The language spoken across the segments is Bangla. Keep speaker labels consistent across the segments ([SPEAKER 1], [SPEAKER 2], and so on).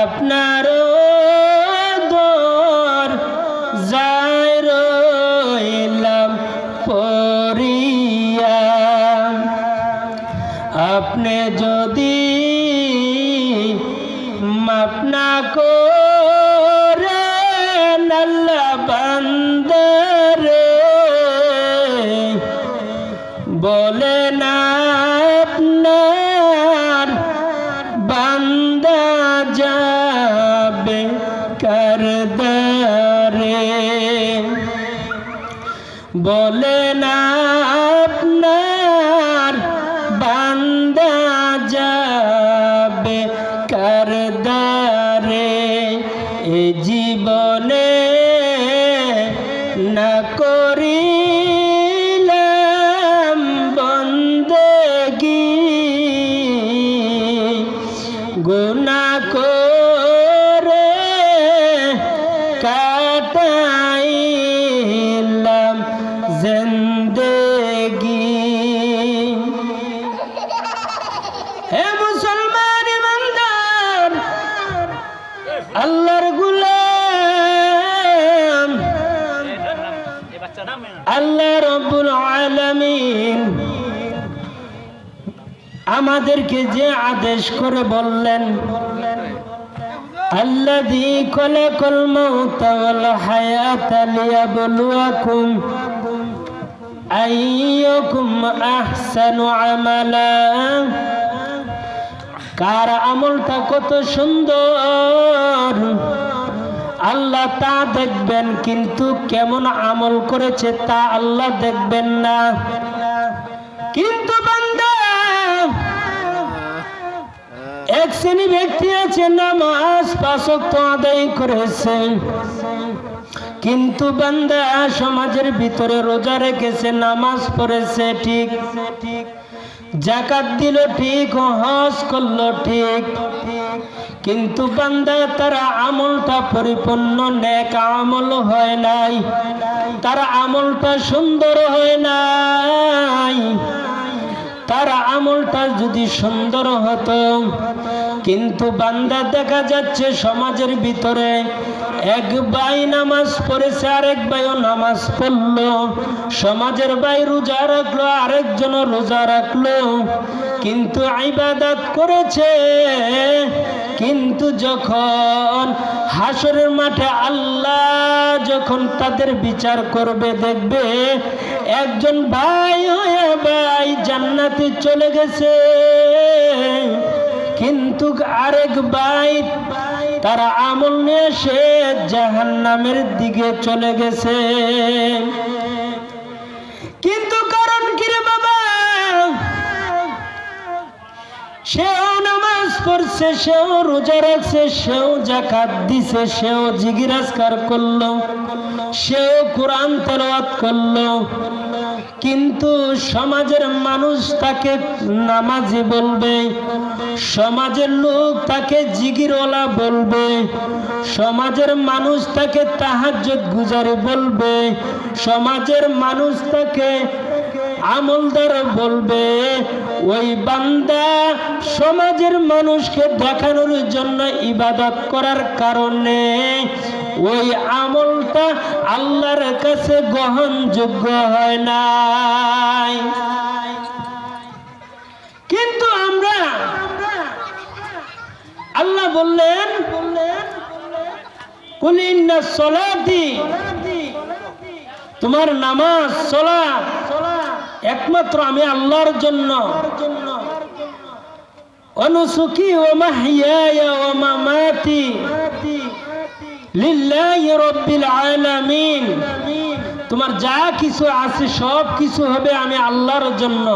[SPEAKER 1] আপনার করদারে বলে না কাটাইলাম জিন্দেগি। হে মুসলমান ইমানদার, আল্লাহর গুলাম, আল্লাহ রব্বুল আলামিন আমাদেরকে যে আদেশ করে বললেন খলাকাল মাউতা ওয়াল হায়াতা লিয়াবলুয়াকুম আইয়ুকুম আহসানু আমালা। কার আমলটা কত সুন্দর। আল্লাহ তা দেখবেন, কিন্তু কেমন আমল করেছে তা আল্লাহ দেখবেন না। কিন্তু এক শ্রেণি ব্যক্তি আছে, নামাজ পাশক তো আদায় করেছে। কিন্তু বান্দা সমাজের ভিতরে রোজা রেখেছে, নামাজ পড়েছে, ঠিক। ঠিক জাকাত দিল ঠিক হজ করল ঠিক। কিন্তু বান্দা তার আমলটা পরিপূর্ণ, নেক আমল হয় নাই। তার আমলটা সুন্দর হয় নাই। তার আমলটা যদি সুন্দর হতো কিন্তু বান্দা দেখা যাচ্ছে সমাজের ভিতরে এক ভাই নামাজ পড়েছে, আরেক ভাইও নামাজ পড়ল। সমাজের ভাই রোজা রাখল, আরেকজনও রোজা রাখল। কিন্তু আইবাদাত করেছে, কিন্তু যখন হাসরের মাঠে আল্লাহ যখন তাদের বিচার করবে, দেখবে একজন ভাই হয়ে ভাই জান্নাতে চলে গেছে। কিন্তু আরেক ভাই, তারা আমল নিয়ে সে জাহান নামের দিকে চলে গেছে। কিন্তু কারণ কি রে বাবা? সেও নামাজ পড়ছে, সেও রোজা রাখছে, সেও জাকাত দিছে, সেও জিগিরাজকার করল, সেও কোরআন তেলাওয়াত করল। কিন্তু সমাজের মানুষ তাকে নামাজি বলবে, সমাজের লোক তাকে জিগিরওয়ালা বলবে, সমাজের মানুষ তাকে তাহাজ গুজারি বলবে, সমাজের মানুষ তাকে আমলদার বলবে, ওই বান্দা সমাজের মানুষকে দেখানোর জন্য ইবাদত করার কারণে ওই আমলটা আল্লাহর কাছে গ্রহণযোগ্য হয় নাই। কিন্তু আমরা, আল্লাহ বললেন তোমার নামাজ সলা একমাত্র আমি আল্লাহর জন্য। তোমার যা কিছু আছে, সব কিছু হবে আমি আল্লাহর জন্য।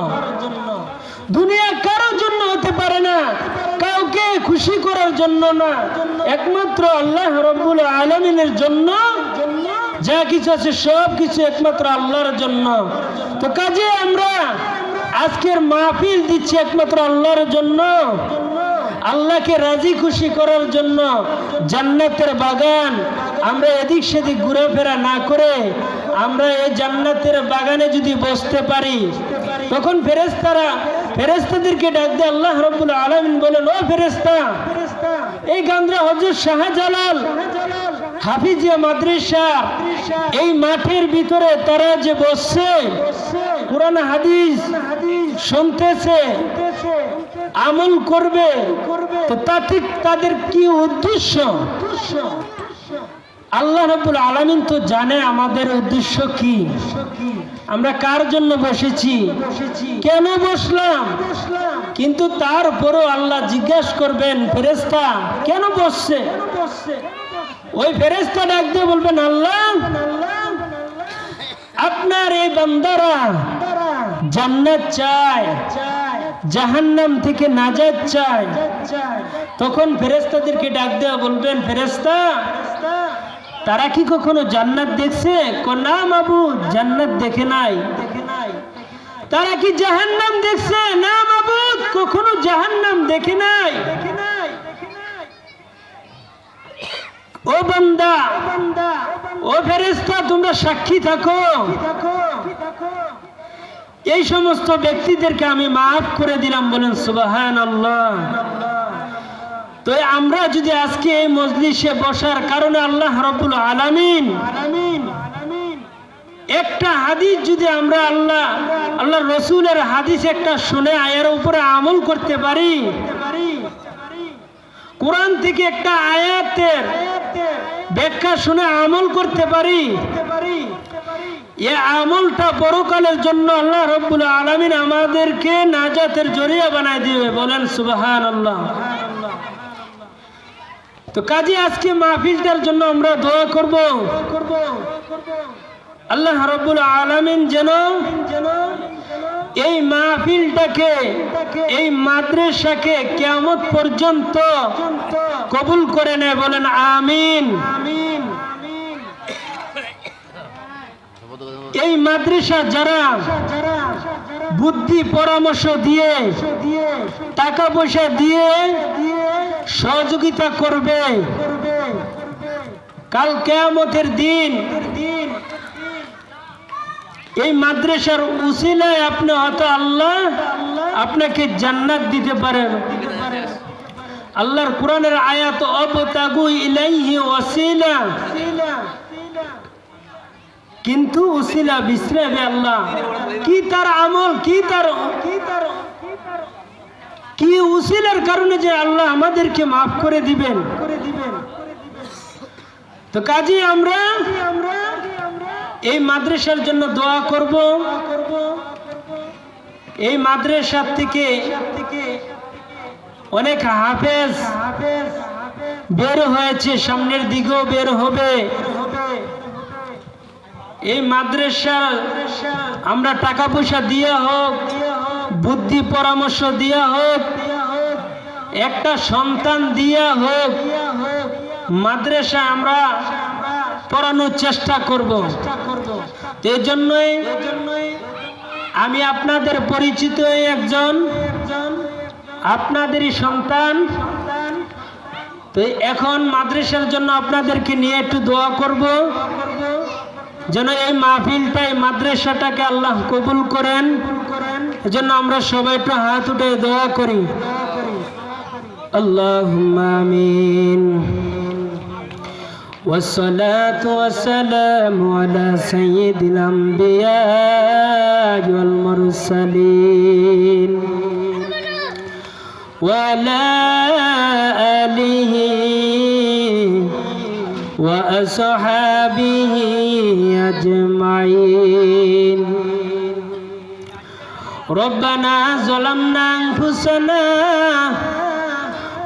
[SPEAKER 1] দুনিয়া কারোর জন্য হতে পারে না, কাউকে খুশি করার জন্য না। একমাত্র আল্লাহ রব্বুল আলমিনের জন্য যা কিছু আছে সব কিছু একমাত্র আল্লাহর জন্য। তো কাজে আমরা আজকের মাহফিল দিচ্ছি একমাত্র আল্লাহর জন্য। আল্লাহকে রাজি খুশি করার জন্য জান্নাতের বাগান। আমরা এদিক সেদিক ঘুরেফেরা না করে আমরা এই জান্নাতের বাগানে যদি বসতে পারি, তখন ফেরেস্তারা ফেরেস্তাদেরকে ডাক দিয়ে আল্লাহ রব্বুল আলমিন বলেন, ও ফেরেস্তা এই গান্দ্রা শাহজালাল হাফিজিয়া মাদ্রাসা, এই মাঠের ভিতরে তারা যে বসছে, কোরআন হাদিস শুনতেছে, আমল করবে, তো তাতে তাদের কি উদ্দেশ্য? আল্লাহ রব্বুল আলামিন তো জানে আমাদের উদ্দেশ্য কি। আমরা কার জন্য বসেছি? কেন বসলাম? কিন্তু তারপরও আল্লাহ জিজ্ঞেস করবেন ফেরেস্তা কেন বসছে? ওই ফেরেস্তা ডাক দিয়ে বলবেন, আল্লাহ, আপনার এই বান্দারা জান্নাত চায়, জাহান্নাম থেকে নাজাত চায়। তখন ফেরেস্তাদেরকে ডাক দেওয়া বলবেন ফেরেস্তা তারা কি কখনো জান্নাত দেখছে? না বাবু জান্নাত দেখে নাই। তারা কি জাহান্নাম দেখছে? না বাবু কখনো জাহান্নাম দেখে নাই। ও বান্দা, ও ফেরেস্তা তোমরা সাক্ষী থাকো। এই সমস্ত ব্যক্তিদেরকে আমি মাফ করে দিলাম, বলেন সুবাহান আল্লাহ তো আমরা যদি আজকে এই মজলিসে বসার কারণে আল্লাহ রব্বুল আলামিন, একটা হাদিস যদি আমরা আল্লাহ আল্লাহ রসুলের হাদিস একটা শুনে আয়ের উপরে আমল করতে পারি। কোরআন থেকে একটা আয়াতের ব্যাখ্যা শুনে আমল করতে পারি। এ আমলটা পরকালের জন্য আল্লাহ রব্বুল আলমিন আমাদেরকে নাজাতের জরিয়া বানায় দিবে। বলেন সুবাহান আল্লাহ তো কাজে, আজকে মাহফিলটার জন্য আমরা দোয়া করব। আল্লাহ রব্বুল আলমিন যেন এই মাহফিলটাকে, এই মাদ্রাসাকে কেমত পর্যন্ত কবুল করে নেয় বলেন আমিন। এই মাদ্রাসা যারা বুদ্ধি পরামর্শ দিয়ে, টাকা পয়সা দিয়ে সহযোগিতা করবে, কাল কেয়ামতের দিন এই মাদ্রাসার উসিলায় আপনি হয়তো আল্লাহ আপনাকে জান্নাত দিতে পারেন। আল্লাহর কোরআনের আয়াত, অবতাগু ইলাইহি ওয়াসিলা। কিন্তু উসিলা বিশ্রাবে আল্লাহ। কি তার আমল, কি তার কি উসিলার কারণে যে আল্লাহ আমাদেরকে মাফ করে দিবেন? তো কাজে আমরা এই মাদ্রাসার জন্য দোয়া করব। এই মাদ্রাসার থেকে অনেক হাফেজ বের হয়েছে, সামনের দিকেও বের হবে। এই মাদ্রাসা আমরা টাকা পয়সা দিয়ে হোক, বুদ্ধি পরামর্শ দিয়া হোক, একটা সন্তান দিয়া হোক, মাদ্রাসা আমরা পড়ানোর চেষ্টা করব। এই জন্যই আমি আপনাদের পরিচিত একজন, আপনাদেরই সন্তান। তো এখন মাদ্রাসার জন্য আপনাদেরকে নিয়ে একটু দোয়া করব, যেন এই মাহফিলটাই মাদ্রাসাটাকে আল্লাহ কবুল করেন। এজন্য আমরা সবাই একটু হাত উঠে দোয়া করি। আল্লাহ আমিন। والصلاة والسلام على سيد الأنبياء والمرسلين وعلى آله وأصحابه أجمعين. ربنا ظلمنا أنفسنا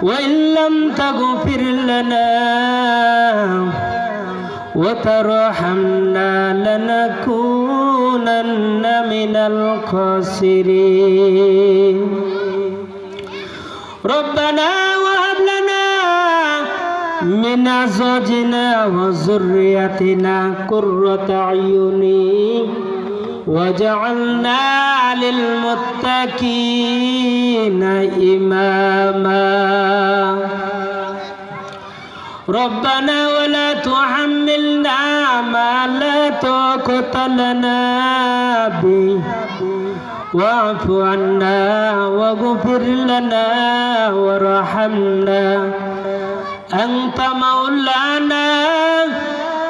[SPEAKER 1] وإن لم تغفر لنا وترحمنا لنكونن من الخاسرين. ربنا وهب لنا من أزواجنا وذريتنا قرة أعين. وجعلنا للمتقين إماما ربنا ولا تحملنا ما لا طاقة لنا به واعف عنا واغفر لنا وارحمنا أنت مولانا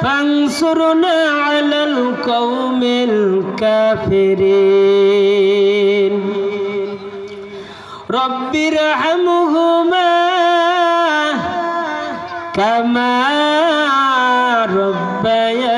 [SPEAKER 1] فانصرنا على القوم الكافرين. رب ارحمهما كما ربياني.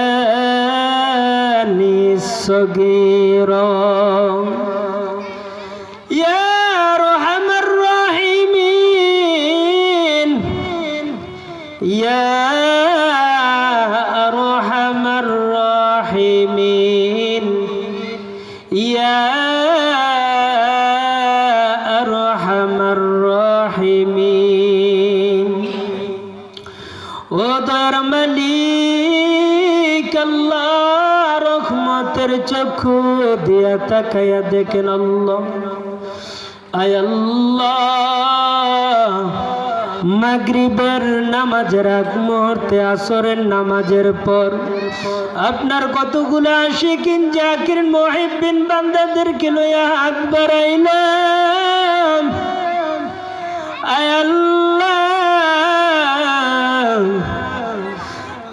[SPEAKER 1] الراحمين يا أرحم الراحمين ও দর মালিক আল্লাহ রহমতের চক্ষু দিয়া তাকাইয়া দেখেন আল্লাহ আয় আল্লাহ মাগরিবের নামাজের আগ মুহূর্তে আসরের নামাজের পর আপনার কতগুলো আশিকিন, জাকির মহিবিন বান্দাদেরকে লইয়া হাত বাড়াইলাম আয় আল্লাহ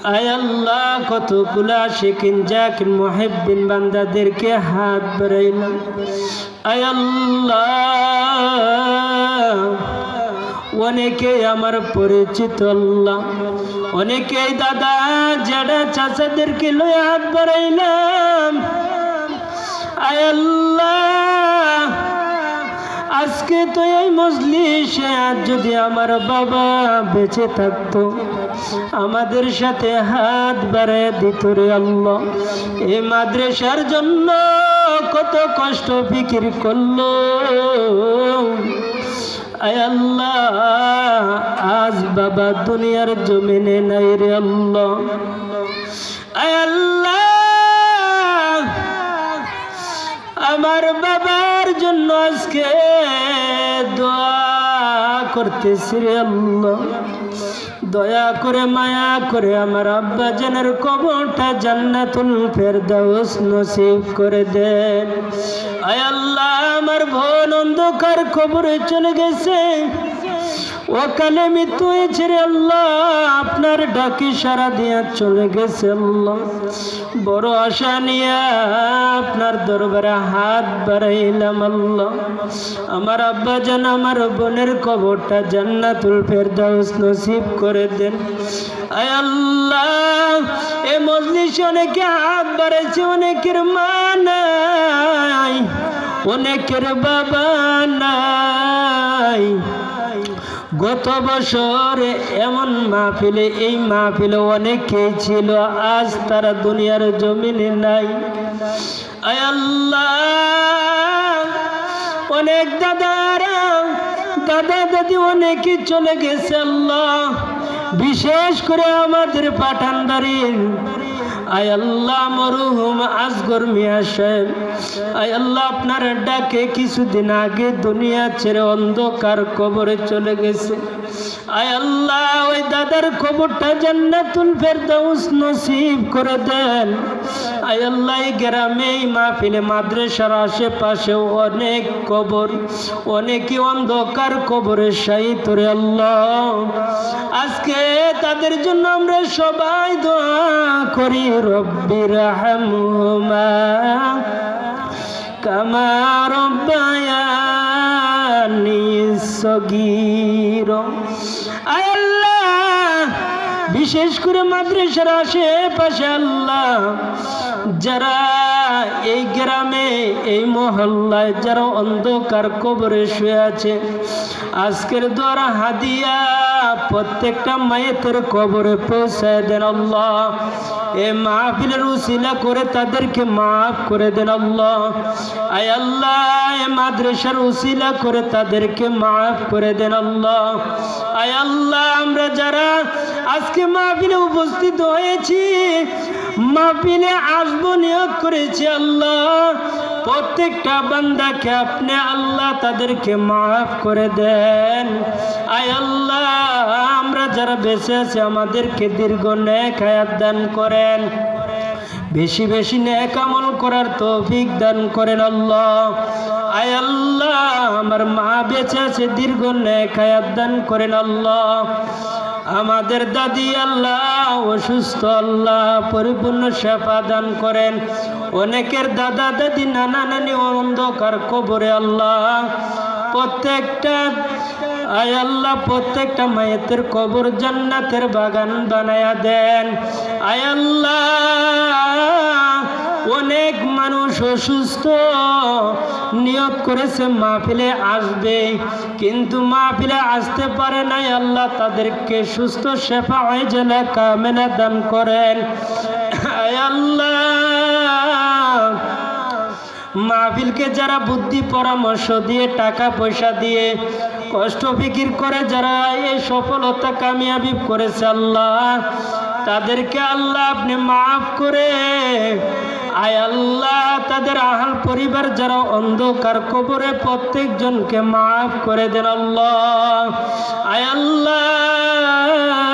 [SPEAKER 1] আয় আল্লাহ, কতগুলা শিকিন জাকির, মুহিব্বিন বান্দাদেরকে হাত বাড়াইলাম আয় আল্লাহ অনেকে আমার পরিচিত আল্লাহ। অনেকেই দাদা জেডা চাচাদেরকে লয়ে হাত বাড়াইলাম। আল্লাহ, আজকে তো এই মজলিসে আজ যদি আমার বাবা বেঁচে থাকতো, আমাদের সাথে হাত বাড়ায় দিত রে আল্লাহ। এই মাদ্রাসার জন্য কত কষ্ট ফিকির করল। আজ বাবা দুনিয়ার জমিনে নাই রে আল্লাহ, আমার বাবার জন্য আজকে দোয়া করতেছি রে আল্লাহ। দয়া করে মায়া করে আমার আব্বা জানের কবরটা জান্নাতুল ফেরদাউস নসিব করে দেন। আয় আল্লাহ, আমার বোন অন্ধকার কবরে চলে গেছে। ওকালে মৃত্যু হয়েছে রে আল্লাহ। আপনার ডাকি সারা দিয়া চলে গেছে আল্লাহ। বড় আশা নিয়ে আপনার দরবারে হাত বাড়াইলাম আল্লাহ। আমার আব্বা যেন আমার বোনের কবরটা জান্নাতুল ফেরদাউস নসিব করে দেন। আয় আল্লাহ, এ মজলিস অনেকে হাত বাড়াইছে, অনেকের মা নাই, অনেকের বাবা নাই। গত বছর এমন মাহফিলে, এই মাহফিলে অনেকেই ছিল, আজ তারা দুনিয়ার জমিনে নাই। আল্লাহ, অনেক দাদারা, দাদা দাদি অনেকে চলে গেছে আল্লাহ। বিশেষ করে আমাদের পাঠানদারির আয় আল্লাহ মরহুম আসগর মিয়া সাহেব। আয় আল্লাহ আপনার ডাকে কিছুদিন আগে দুনিয়া ছেড়ে অন্ধকার কবরে চলে গেছে। আয় আল্লাহ ওই দাদার কবরটা জান্নাতুল ফেরদাউস নসিব করে দেন। আয় আল্লাহ গ্রামে মাহফিলে, মাদ্রাসার আশেপাশে অনেক কবর, অনেকই অন্ধকার কবরে শাহিত রে আল্লাহ। তাদের জন্য আমরা সবাই দোয়া করি রব্বির হামহুমা কামা রব্বায়ানি আল্লাহ, বিশেষ করে মাদ্রাসার আশেপাশে আল্লাহ। যারা এই গ্রামে, এই মহল্লায়, যারা অন্ধকার কবরে শুয়ে আছে, আজকের দ্বারা হাদিয়া প্রত্যেকটা মায়েতের কবরে পৌঁছায় দেন আল্লাহ। এ মাহফিলের উসিলা করে তাদেরকে মাফ করে দেন আল্লাহ। আয় আল্লাহ, এ মাদ্রাসার উসিলা করে তাদেরকে মাফ করে দেন আল্লাহ। আয় আল্লাহ, আমরা যারা আজকে মাহফিলে উপস্থিত হয়েছি মাহফিলে আসব, নিয়োগ করেছি আল্লাহ। প্রত্যেকটা বান্দাকে আপনি আল্লাহ তাদেরকে মাফ করে দেন। আয় আল্লাহ, আমরা যারা বেঁচে আছি, আমাদেরকে দীর্ঘ ন্যাক হায়াত দান করেন। বেশি বেশি ন্যাক আমল করার তৌফিক দান করেন আল্লাহ। আয় আল্লাহ, আমার মা বেঁচে আছে, দীর্ঘ ন্যাক হায়াত দান করেন আল্লাহ। আমাদের দাদি আল্লাহ অসুস্থ আল্লাহ পরিপূর্ণ সেবা দান করেন। অনেকের দাদা দাদি নানা নানি অন্ধকার কবরে আল্লাহ প্রত্যেকটা আয় আল্লাহ প্রত্যেকটা মায়েতের কবর জান্নাতের বাগান বানায়া দেন। আয় আল্লাহ মানুষ অসুস্থ করেছে, মাহফিলে আসবে। কিন্তু মাহফিলে আসতে পারে নাই, আল্লাহ তাদেরকে সুস্থ, শেফা হয়ে জেলে কামেনা দান করেন। আল্লাহ। মাহফিলকে যারা বুদ্ধি, পরামর্শ দিয়ে, টাকা পয়সা দিয়ে কষ্ট ফিকির করে, যারা এই সফলতা কামিয়াবি করেছে আল্লাহ, তাদেরকে আল্লাহ আপনি মাফ করে আয় আল্লাহ, তাদের আহাল পরিবার যারা অন্ধকার কবরে প্রত্যেকজনকে মাফ করে দেন আল্লাহ। আয় আল্লাহ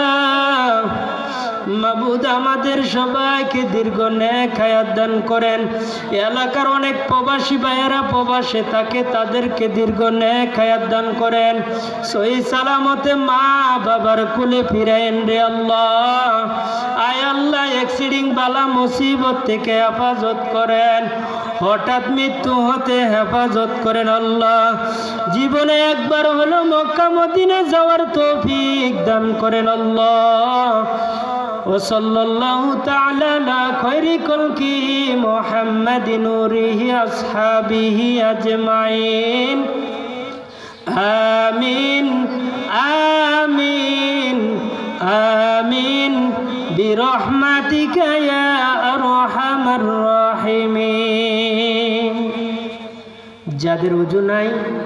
[SPEAKER 1] মাবুদ আমাদের সবাইকে দীর্ঘ ন্যাক হায়াত দান করেন। এলাকার অনেক প্রবাসী ভাইয়েরা প্রবাসে থাকে, তাদেরকে দীর্ঘ ন্যাক হায়াত দান করেন। সই সালামতে মা বাবার কুলে ফিরেন রে আল্লাহ। আয় আল্লাহ এক্সিডিং বালা মুসিবত থেকে হেফাজত করেন। হঠাৎ মৃত্যু হতে হেফাজত করেন আল্লাহ। জীবনে একবার হলো মক্কা মদিনে যাওয়ার তৌফিক দান করেন আল্লাহ। وصلى الله تعالى على خير خلقه محمد نوره أصحابه أجمعين آمين آمين آمين برحمتك يا أرحم الراحمين যাদের উজু নাই